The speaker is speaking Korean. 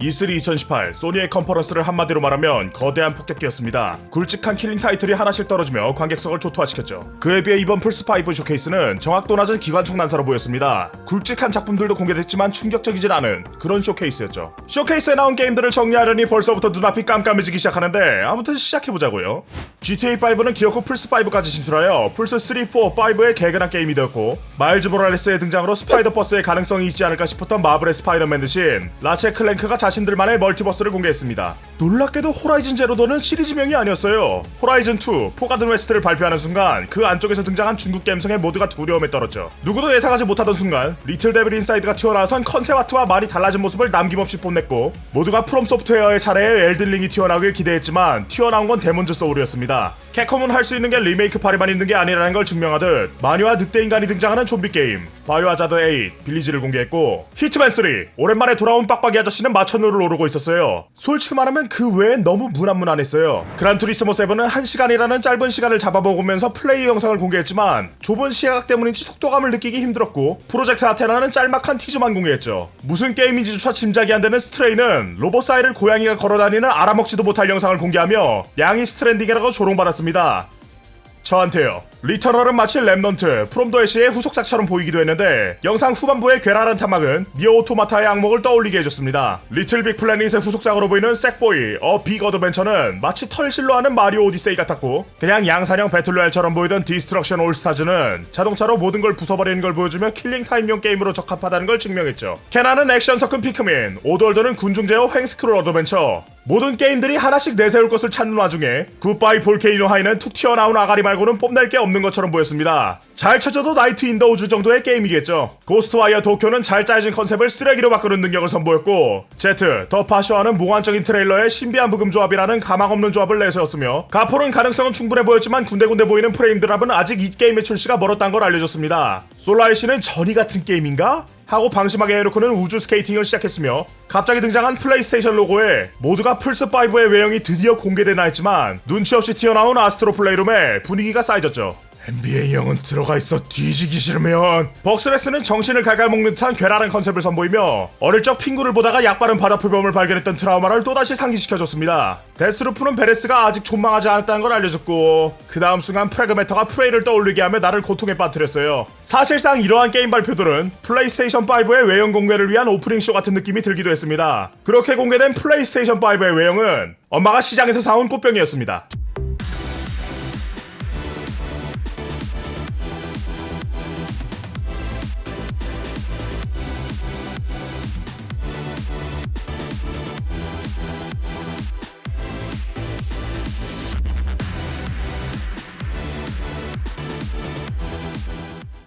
E3 2018 소니의 컨퍼런스를 한마디로 말하면 거대한 폭격기였습니다. 굵직한 킬링 타이틀이 하나씩 떨어지며 관객석을 초토화시켰죠. 그에 비해 이번 플스5 쇼케이스는 정확도 낮은 기관총 난사로 보였습니다. 굵직한 작품들도 공개됐지만 충격적이진 않은 그런 쇼케이스였죠. 쇼케이스에 나온 게임들을 정리하려니 벌써부터 눈앞이 깜깜해지기 시작하는데 아무튼 시작해보자고요. GTA5는 기어코 플스5까지 진출하여 플스3, 4, 5의 개근한 게임이 되었고 마일즈 모랄레스의 등장으로 스파이더 버스의 가능성이 있지 않을까 싶었던 마블의 스파이더맨 대신 라체 클랭크가 자 신들만의 멀티버스를 공개했습니다. 놀랍게도 호라이즌 제로도는 시리즈명이 아니었어요. 호라이즌 2, 포가든 웨스트를 발표하는 순간 그 안쪽에서 등장한 중국 갬성의 모두가 두려움에 떨었죠. 누구도 예상하지 못하던 순간 리틀 데빌 인사이드가 튀어나와선 컨셉 아트와 많이 달라진 모습을 남김없이 뽐냈고 모두가 프롬 소프트웨어의 차례에 엘든링이 튀어나오길 기대했지만 튀어나온 건 데몬즈 소울이었습니다. 캡콤은 할 수 있는 게 리메이크 팔이만 있는 게 아니라는 걸 증명하듯 마녀와 늑대 인간이 등장하는 좀비 게임 바이오하자드 8 빌리지를 공개했고 히트맨 3 오랜만에 돌아온 빡빡이 아저씨는 마천루를 오르고 있었어요. 솔직히 말하면 그 외엔 너무 무난무난했어요. 그란투리스모 7은 1시간이라는 짧은 시간을 잡아먹으면서 플레이 영상을 공개했지만 좁은 시야각 때문인지 속도감을 느끼기 힘들었고 프로젝트 아테나는 짤막한 티즈만 공개했죠. 무슨 게임인지조차 짐작이 안 되는 스트레이는 로봇 사이를 고양이가 걸어다니는 알아먹지도 못할 영상을 공개하며 양이 스트랜딩이라고 조롱받았습니다. 저한테요. 리터럴은 마치 랩넌트, 프롬도에시의 후속작처럼 보이기도 했는데 영상 후반부의 괴랄한 타막은 미어 오토마타의 악목을 떠올리게 해줬습니다. 리틀 빅 플래닛의 후속작으로 보이는 색보이, 어 빅 어드벤처는 마치 털실로 하는 마리오 오디세이 같았고 그냥 양산형 배틀로얄처럼 보이던 디스트럭션 올스타즈는 자동차로 모든 걸 부숴버리는 걸 보여주며 킬링 타임용 게임으로 적합하다는 걸 증명했죠. 캐나는 액션 섞은 피크민, 오돌더는 군중 제어 횡스크롤 어드벤처, 모든 게임들이 하나씩 내세울 것을 찾는 와중에 굿바이 볼케이노 하이는 툭 튀어나온 아가리 말고는 뽐낼 게 없는 것처럼 보였습니다. 잘 쳐져도 나이트 인더 우주 정도의 게임이겠죠. 고스트와이어 도쿄는 잘 짜여진 컨셉을 쓰레기로 바꾸는 능력을 선보였고 제트, 더 파쇼와는 몽환적인 트레일러에 신비한 부금 조합이라는 가망없는 조합을 내세웠으며 가포는 가능성은 충분해 보였지만 군데군데 보이는 프레임 드랍은 아직 이 게임의 출시가 멀었다는 걸 알려줬습니다. 솔라이시는 전이 같은 게임인가? 하고 방심하게 해놓고는 우주 스케이팅을 시작했으며 갑자기 등장한 플레이스테이션 로고에 모두가 플스5의 외형이 드디어 공개되나 했지만 눈치 없이 튀어나온 아스트로 플레이룸에 분위기가 쌓여졌죠. NBA 형은 들어가 있어 뒤지기 싫으면 벅스레스는 정신을 갈갈먹는 듯한 괴랄한 컨셉을 선보이며 어릴 적 핑구를 보다가 약바른 바다 표범을 발견했던 트라우마를 또다시 상기시켜줬습니다. 데스루프는 베레스가 아직 존망하지 않았다는 걸 알려줬고 그 다음 순간 프레그메터가 프레이를 떠올리게 하며 나를 고통에 빠뜨렸어요. 사실상 이러한 게임 발표들은 플레이스테이션 5의 외형 공개를 위한 오프닝 쇼 같은 느낌이 들기도 했습니다. 그렇게 공개된 플레이스테이션 5의 외형은 엄마가 시장에서 사온 꽃병이었습니다.